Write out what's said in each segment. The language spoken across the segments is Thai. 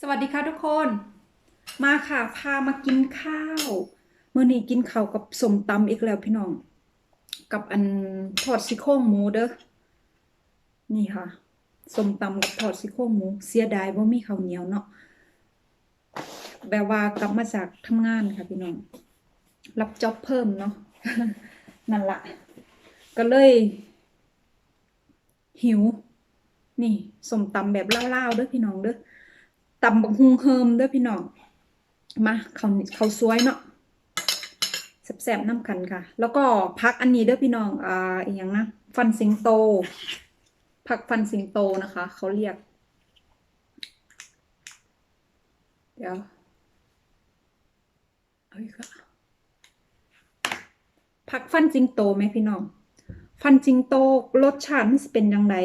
สวัสดีค่ะทุกคน มาค่ะพามากินข้าวเมื่อนี้กินข้าวกับสมตำอีกแล้วพี่น้อง กับอันทอดซี่โครงหมูเด้อนี่ค่ะสมตำกับทอดซี่โครงหมู เสียดายว่ามีข้าวเหนียวเนาะแบบว่ากลับมาจากทำงานค่ะพี่น้อง รับจ็อบเพิ่มเนาะนั่นละก็เลย หิว นี่สมตำแบบล่าๆเด้อพี่น้องเด้อ ตำบักฮุงเฮิมด้อพี่น้อง มาเขาเขาสวยเนาะแซ่บๆน้ำกันค่ะ แล้วก็พักอันนี้ด้อพี่น้องอ่าอีกอย่างนะ ฟันสิงโต ผักฟันสิงโตนะคะ เขาเรียก เดี๋ยวเอาอีกละผักฟันสิงโตไหมพี่น้อง ฟันสิงโตรสชาติมันสิเป็นยังไง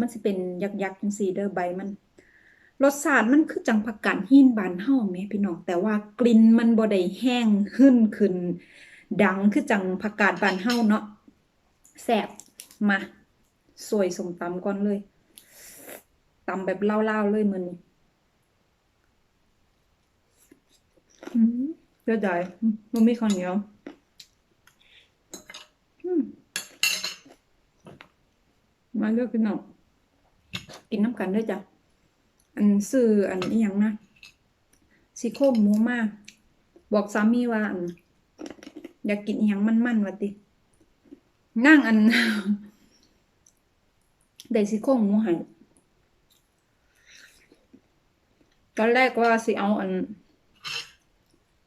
มันสิเป็นยักๆจังซี่เด้อใบมัน รสชาติมันคือจังผักกาดหินบานเฮาแหม่พี่น้องแต่ว่ากลิ่นมันบ่ได้แห้งขึ้นขึ้น ดังคือจังผักกาดบานเฮาเนาะแซ่บมาสวยสมตำก่อนเลยตำแบบเล่าวๆเลยมื้อนี้อืมเดี๋ยวได้บ่มีข้าวเหนียวอืมมาเด้อพี่น้องกินน้ำกันเด้อจ้ะ อันซื้ออันนี้ยังนะซี่โครงหมูมาบอกสามีว่าอันอยากกินอยังมันๆว่าตินั่งอันได้ซี่โครงหมูให้ตอนแรกว่าสิเอาอัน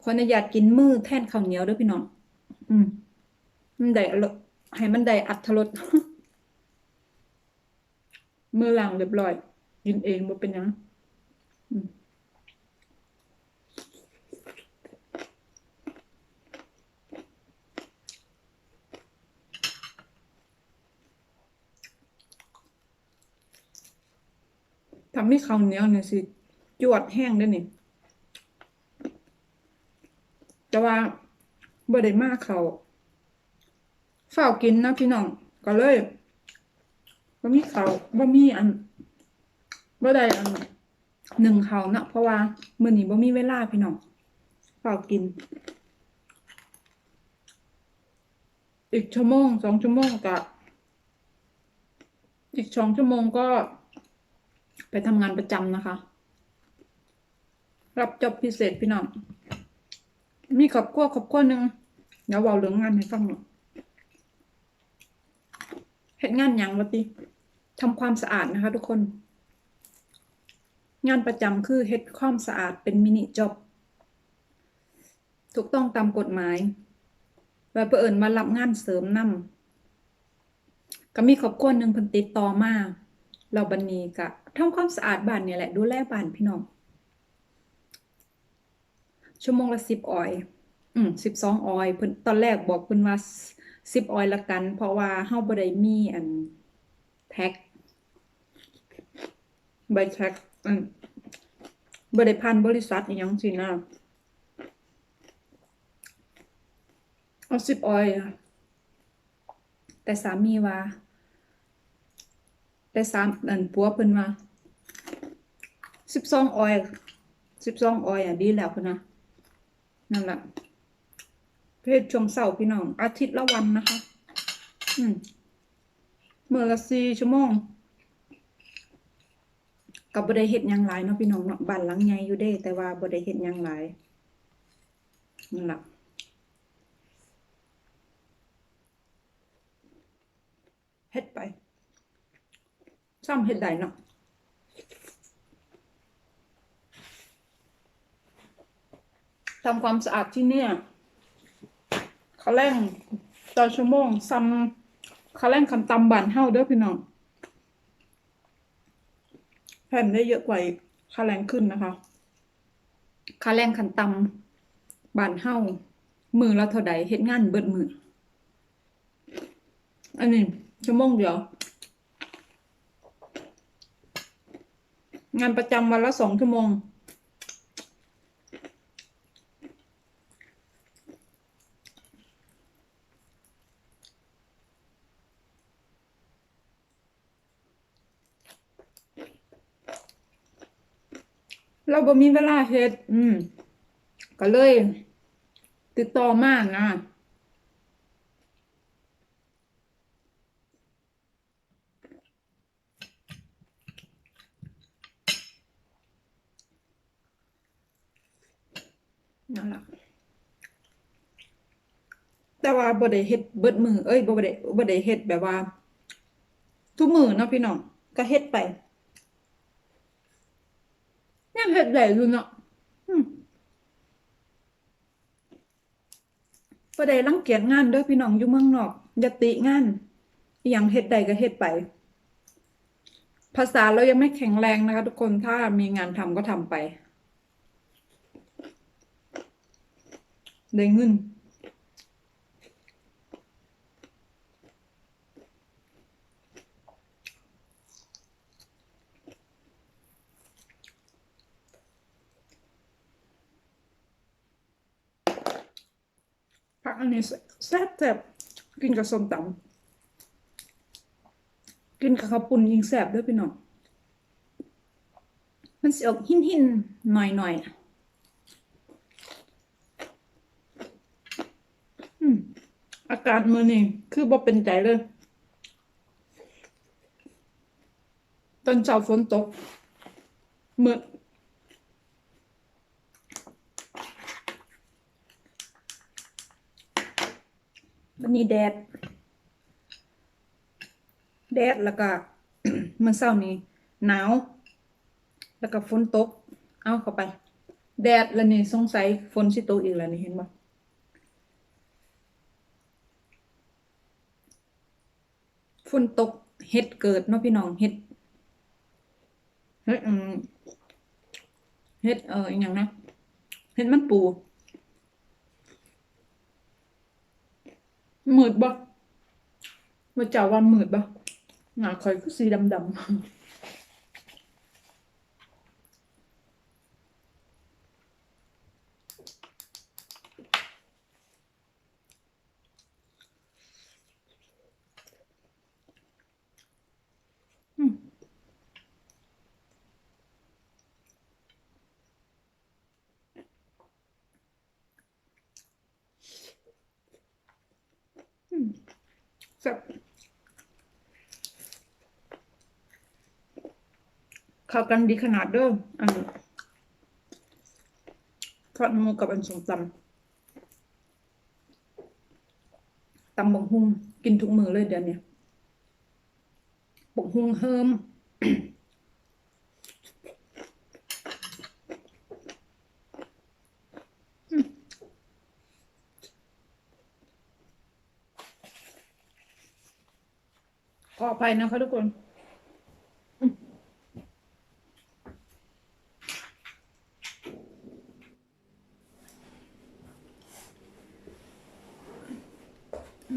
คนอยากกินมือแทนข้าวเหนียวด้วยพี่น้อง อืม มันได้ให้มันได้อัตรสมือหล้างเรียบร้อย กินเองบ่เป็นยังทำให้ข้าวเหนียวเนี่ยสิ จวดแห้งได้อนี่แต่ว่าบ่ได้มากเขาเฝ้าวกินนะพี่น้องก็เลยบ่มีเขาวบ่มีอัน บ่ได้อันหนึ่งเขาเนาะเพราะว่ามื้อนี้บ่มีเวลาพี่น้องฝากกิน อีกชั่วโมงสองชั่วโมงกะอีกสองชั่วโมงก็ ไปทำงานประจำนะคะ รับจบพิเศษพี่น้องมีครอบครัวครอบครัวหนึ่งเดี๋ยวเว้าเรื่องงานให้ฟังหน่อยเฮ็ดงานยังวะติทำความสะอาดนะคะทุกคน งานประจำคือเฮ็ดความสะอาดเป็นมินิจ็อบถูกต้องตามกฎหมายแล้วเพื่อเอิญมารับงานเสริมนำก็มีครอบครัวหนึ่งเพิ่นติดต่อมาเราบันนี้ก็ทำความสะอาดบ้านเนี่ยแหละดูแลบ้านพี่น้องชั่วโมงละสิบออย อืมสิบสองออยเพิ่นตอนแรกบอกเพิ่นว่าสิบออยละกัน เพราะว่าเฮาบ่ได้มีอันแท็กใบแท็ก อืมบริพันธ์บริษัทอหยังสินะเอาสิบออยอะแต่สามีว่า แต่สามอันผัวเพิ่นว่าสิบสองออยสิบสองออยอะดีแล้วพุ่นะนั่นแหละเพศชมเสาร์พี่น้อง อาทิตย์ละวันนะคะ อืมเมื่อละสี่ชั่วโมง ก็บ่ได้เฮ็ดยังหลายเนาะพี่น้องเนาะบ้านหลังใหญ่อยู่เด้แต่ว่าบ่ได้เฮ็ดยังหลายนั่นล่ะเฮ็ดไปซ้ำเฮ็ดได้เนาะทำความสะอาดที่เนี่ยเขาแรงต่อชั่วโมงซ้ำเขาแรงคันตำบานเฮาเด้อพี่น้อง แผ่นได้เยอะกว่าอีกค่าแรงขึ้นนะคะค่าแรงขันต่ำบานเฮ้ามือละเท่าใดเฮ็ดงานเบิดมืออันนี้ชั่วโมงเดียว งานประจำวันละสองชั่วโมง เราบ่มีเวลาเฮ็ด อืม ก็เลย ติดต่อมานะนั่นล่ะแต่ว่าบ่ได้เฮ็ดเบิดมือเอ้ยบ่ได้บ่ได้เฮ็ดแบบว่า ทุกมือเนาะพี่น้องก็เฮ็ดไป ยังเฮ็ดได้อยู่เนาะประเดี๋ยวรังเกียจงานด้วยพี่น้องอยู่เมืองนอกยติงานอิหยังเฮ็ดได้ก็เฮ็ดไป ภาษาเรายังไม่แข็งแรงนะคะ ทุกคนถ้ามีงานทำก็ทำไป ได้เงิน อันนี้แซ่บแซ่บกินกับส้มตำกินกับข้าวปุ้นยิ่งแซ่บด้วยพี่น้องมันสิออกหินหินหน่อยหน่อยอากาศมื้อนี้คือบ่เป็นใจเลย ตอนเช้าฝนตกมืด วันนี้แดด แดดแล้วก็เมื่อเช้านี้หนาว แล้วก็ฝนตก เอาเข้าไป แดดแล้วนี่สงสัยฝนสิตกอีกแล้วนี่เห็นบ่ฝนตกเห็ดเกิดเนาะพี่น้องเห็ดเฮ็ดเห็ดเอออย่างนะเห็ดมันปู มืดบ่มาเจ้าว่ามืดบ่หน้าคอยก็สีดำดำอืมแซ่บ เข้ากันดีขนาดเด้ออันทอดหมูกับอันสมตำตำบักฮุงกินทุกมือเลยเดี๋ยวนี้บักฮุงเฮิมขออภัยนะคะทุกคน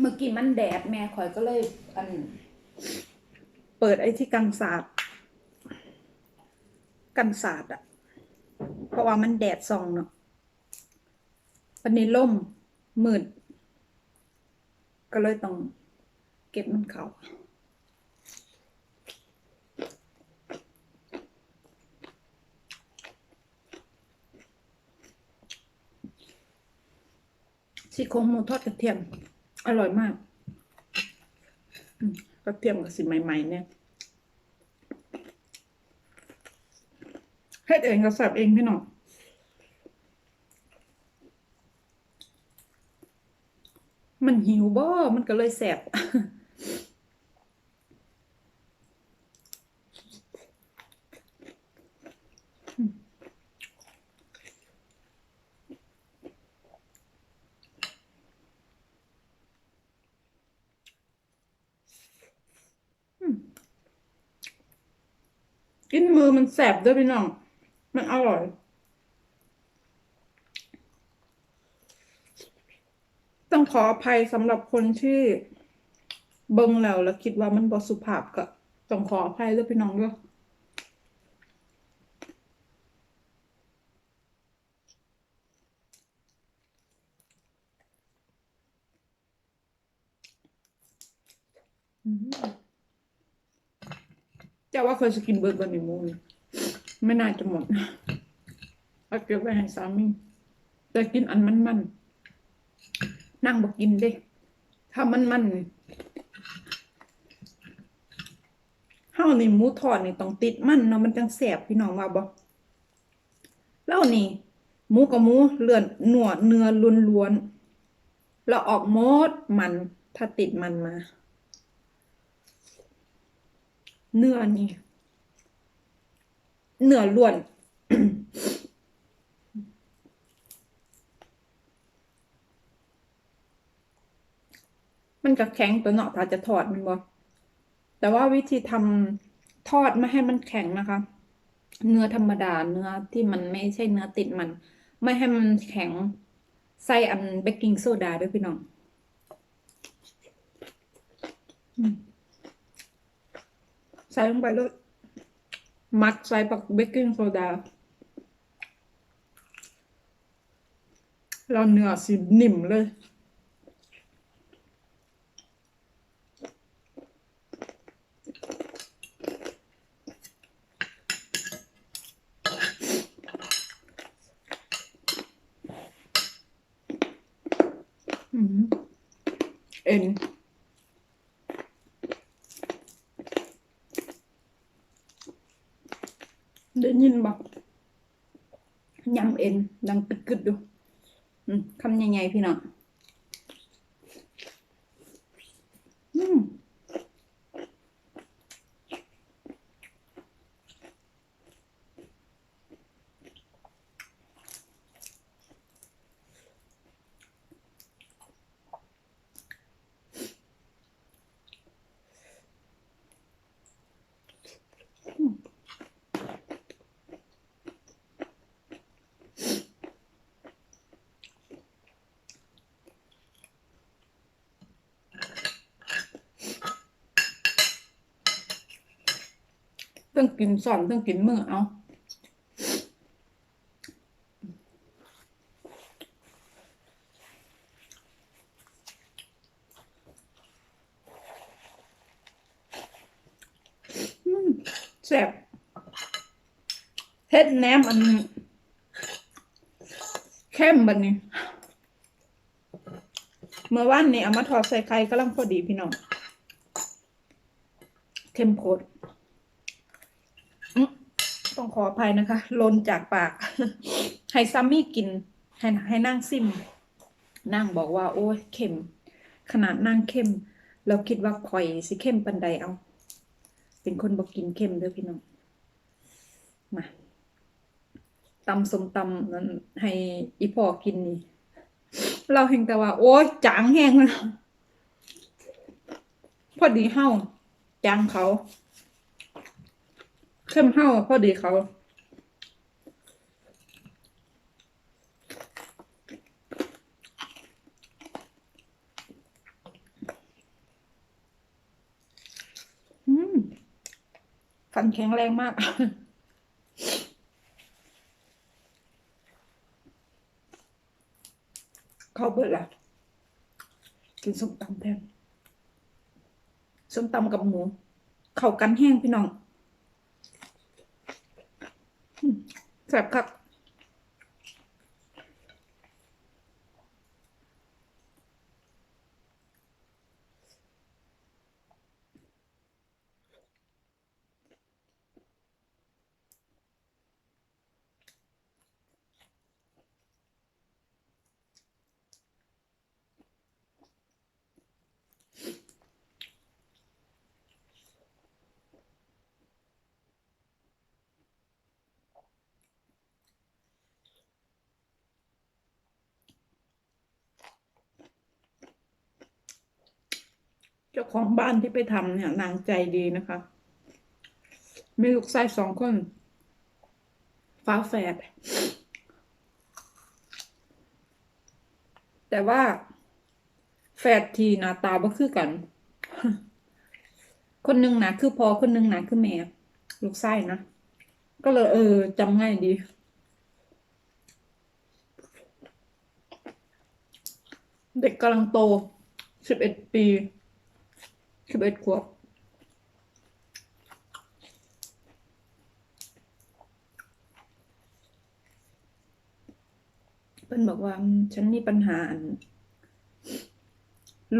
เมื่อกี้มันแดดแม่ข่อยก็เลย อัน เปิดไอ้ที่กันศาสตร์กันศาสตร์อะเพราะว่ามันแดดส่องเนาะวันนี้ล่มมืด ก็เลยต้องเก็บมันเขาซี่โครงหมูทอดกระเทียม อร่อยมากก็เทียมกับสิใหม่ ๆ เนี่ยเฮ็ดเองก็แซ่บเองพี่น้องมันหิวบ่ มันก็เลยแซ่บ กินมือมันแสบด้วยพี่น้อง มันอร่อย ต้องขออภัยสำหรับคนที่เบิ่งแล้วแล้วคิดว่ามันบอสุภาพก็ต้องขออภัยด้วยพี่น้องด้วยอืม จะว่าเคยจะกินเบิร์ดบะหมี่หมูนไม่น่าจะหมดเอาเก็บไว้ให้สามีแต่กินอันมันมันๆนั่งบอกกินเด้ ถ้ามันมันๆนี่เฮานี่หมูทอดนี่ต้องติดมันเนาะมันจังแสบพี่น้องว่าบ่แล้วนี่หมูกับหมูเลือนหนวดเนื้อล้วนๆแล้วออกหมดมันถ้าติดมันมา เนื้อนี่ เนื้อล้วนมันก็แข็งตัวเนาะถ้าจะทอดมันบ่แต่ว่าวิธีทำทอดไม่ให้มันแข็งนะคะ เนื้อธรรมดาเนื้อที่มันไม่ใช่เนื้อติดมัน ไม่ให้มันแข็งใส่อันเบกกิ้งโซดาด้วยพี่น้อง อืม ใส่ลงไปเลยมัดใส่ปักเบกกิ้งโซดาแล้วเนื้อสินิ่มเลยอืมเอ็นได้ยินบอกยำ เอ็นดังกึดกึดดูคำใหญ่ๆพี่น้องอืม ต้องกินสอนต้องกินมือเอาแซ่บเฮ็ดแหนมอันเข้มบัดนี้ เมื่อวานนี้เอามาทอดใส่ไข่กำลังพอดีพี่น้อง เข้มข้น ต้องขออภัยนะคะหลนจากปาก ให้ซัมมี่กิน ให้ให้นั่งซิม นั่งบอกว่า โอ้ยเค็ม ขนาดนั่งเข้มเราคิดว่าข่อยสิเข้มปันใดเอา เป็นคนบอกกินเค็มเด้อพี่น้องมาตำสมตำนั้นให้อีพ่อกินนี่เราเห็นแต่ว่า โอ้ยจางแห้งเลยพอดีเฮาจางเขา เข้มเฮาพอดีเขาอืมฟันแข็งแรงมากเข้าเบิดละกินส้มตำแทนส้มตำกับหมู เข้ากันแห้งพี่น้องอื ครับครับ จ้าของบ้านที่ไปทำเนี่ยนางใจดีนะคะ มีลูกชายสองคนฟ้าแฝดแต่ว่า แฝดทีหน้าตาบ่คือกัน คนหนึ่งนะคือพอคนหนึ่งนะคือแม่ลูกชายนะ ก็เลยเออจำง่ายดี เด็กกำลังโตสิบเอ็ดปี สิบเอ็ดขวบเพิ่นบอกว่าฉันมีปัญหา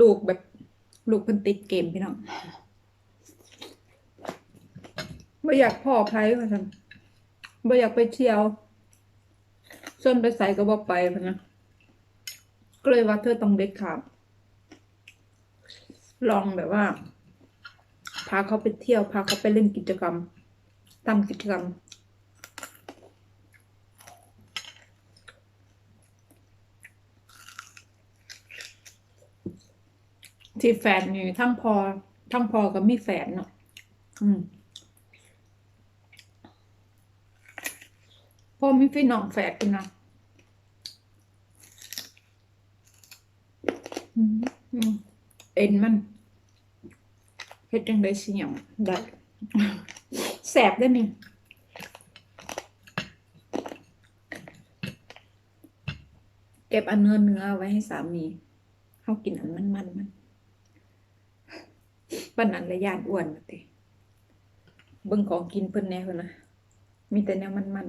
ลูกแบบ ลูกเพิ่นติดเกมพี่น้องไม่อยากพ่อไพ่ว่าซั่นไม่อยากไปเที่ยวส่วนไปใส่ก็บอกไปพนะก็เลยว่าเธอต้องเด็ดขาด ลองแบบว่า พาเขาไปเที่ยว พาเขาไปเล่นกิจกรรมทำกิจกรรม ที่แฟนนี่ทั้งพอ ทั้งพอกับมีแฟนเนาะอืมพ่อมีพี่น้องแฝดกันนะอืมอืม เอ็นมันเฮ็ดจังได้สิหยังได้แสบได้ไหมยเก็บอันเนื้อเนื้อไว้ให้สามีเขากินอันมันมันมันปันนั้นระยานอ้วนมาติเบิ่งของกินเพิ่นแน่เพิ่นนะมีแต่แนวมันมัน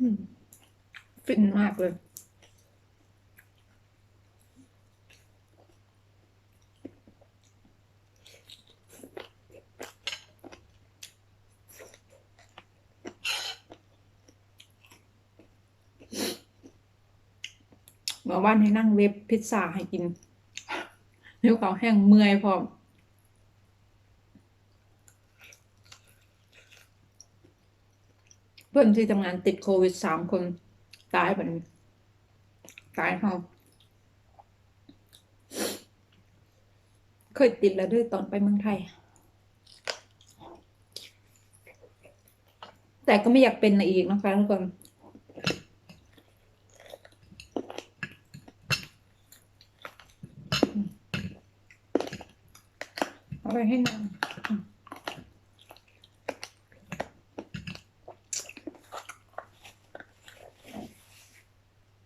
อืม ฟินมากเลย เมื่อวานให้นั่งเว็บพิซซ่าให้กินเดี๋ยวเขาวแห้งเมื่อยพร้อมเพื่อนที่ทำงานติดโควิดสามคนตายแบบนี้ตายเขาเคยติดแล้วด้วยตอนไปเมืองไทย แต่ก็ไม่อยากเป็นอีกนะคะทุกคนเอาไปให้นางอืม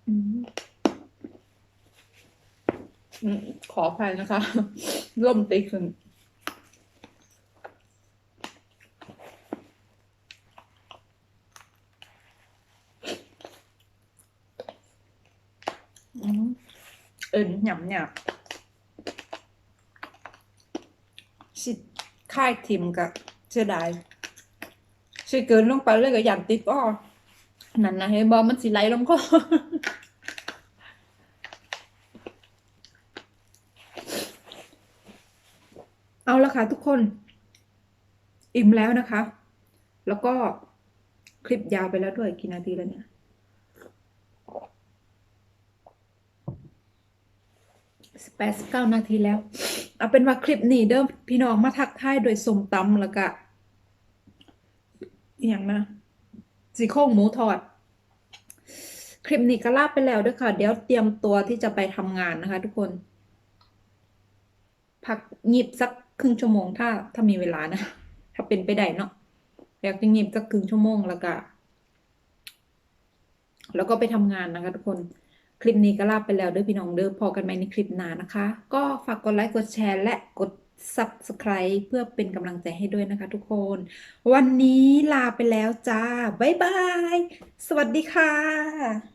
อืมอืมข ออภัยนะคะร่มตีขึ้นอืมเอินหยำหยาบสิค่ายทิมกับเสียดายสิเกินลงไปเลยก็หยำติดก็นั่นนะเฮ้ยบอมันสิไหลลงก็ เอาละ ค่ะทุกคน อิ่มแล้วนะคะ แล้วก็คลิปยาวไปแล้วด้วยกี่นาทีแล้วเนี่ย แปดสิบเก้านาทีแล้ว เอาเป็นว่าคลิปนี้เด้อพี่น้องมาทักทายโดยสมตำแล้วก็อย่างนะสีโครงหมูทอด คลิปนี้ก็ลาไปแล้วด้วยค่ะ เดี๋ยวเตรียมตัวที่จะไปทำงานนะคะทุกคนพักงีบสัก ครึ่งชั่วโมงถ้าถ้ามีเวลานะ ถ้าเป็นไปได้เนาะอยากจะงียบสักครึ่งชั่วโมงแล้วก็แล้วก็ไปทำงานนะคะทุกคนคลิปนี้ก็ลาไปแล้วเด้อพี่น้องเด้อพอกันใหมในคลิปหน้านะคะ ก็ฝากกดไลค์กดแชร์และกด Subscribe เพื่อเป็นกำลังใจให้ด้วยนะคะทุกคน วันนี้ลาไปแล้วจ้า บ๊ายบาย สวัสดีค่ะ